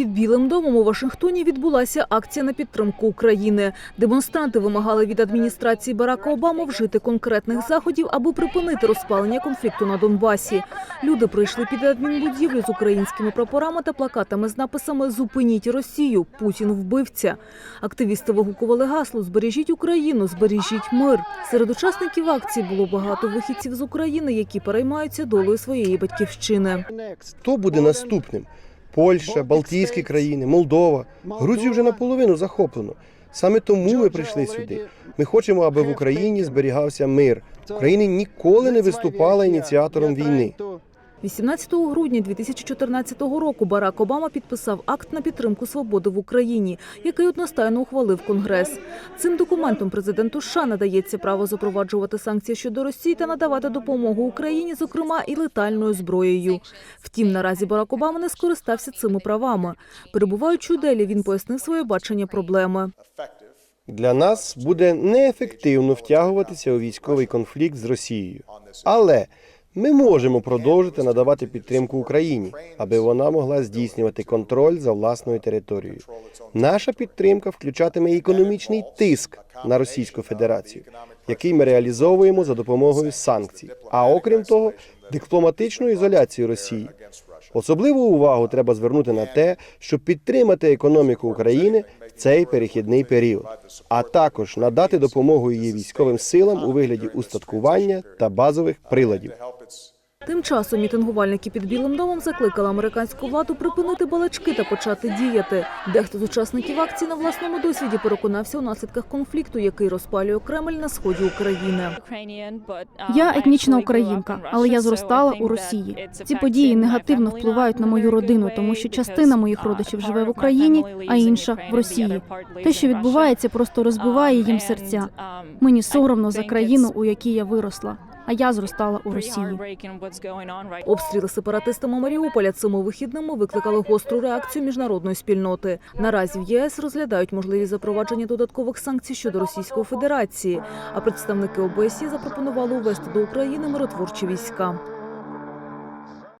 Під Білим домом у Вашингтоні відбулася акція на підтримку України. Демонстранти вимагали від адміністрації Барака Обами вжити конкретних заходів, аби припинити розпалення конфлікту на Донбасі. Люди прийшли під адмінбудівлю з українськими прапорами та плакатами з написами Зупиніть Росію, Путін вбивця. Активісти вигукували гасло Збережіть Україну, збережіть мир. Серед учасників акції було багато вихідців з України, які переймаються долею своєї батьківщини. Хто буде наступним? Польща, Балтійські країни, Молдова. Грузію вже наполовину захоплено. Саме тому ми прийшли сюди. Ми хочемо, аби в Україні зберігався мир. Україна ніколи не виступала ініціатором війни. 18 грудня 2014 року Барак Обама підписав акт на підтримку свободи в Україні, який одностайно ухвалив Конгрес. Цим документом президенту США надається право запроваджувати санкції щодо Росії та надавати допомогу Україні, зокрема і летальною зброєю. Втім, наразі Барак Обама не скористався цими правами. Перебуваючи у Делі, він пояснив своє бачення проблеми. Для нас буде неефективно втягуватися у військовий конфлікт з Росією. Але ми можемо продовжити надавати підтримку Україні, аби вона могла здійснювати контроль за власною територією. Наша підтримка включатиме економічний тиск на Російську Федерацію, який ми реалізовуємо за допомогою санкцій. А окрім того, дипломатичну ізоляцію Росії. Особливу увагу треба звернути на те, щоб підтримати економіку України в цей перехідний період, а також надати допомогу її військовим силам у вигляді устаткування та базових приладів. Тим часом мітингувальники під Білим домом закликали американську владу припинити балачки та почати діяти. Дехто з учасників акції на власному досвіді переконався у наслідках конфлікту, який розпалює Кремль на сході України. Я етнічна українка, але я зростала у Росії. Ці події негативно впливають на мою родину, тому що частина моїх родичів живе в Україні, а інша в Росії. Те, що відбувається, просто розбиває їм серця. Мені соромно за країну, у якій я виросла. А я зростала у Росії. Обстріли сепаратистами Маріуполя цими вихідними викликали гостру реакцію міжнародної спільноти. Наразі в ЄС розглядають можливість запровадження додаткових санкцій щодо Російської Федерації. А представники ОБСЄ запропонували увести до України миротворчі війська.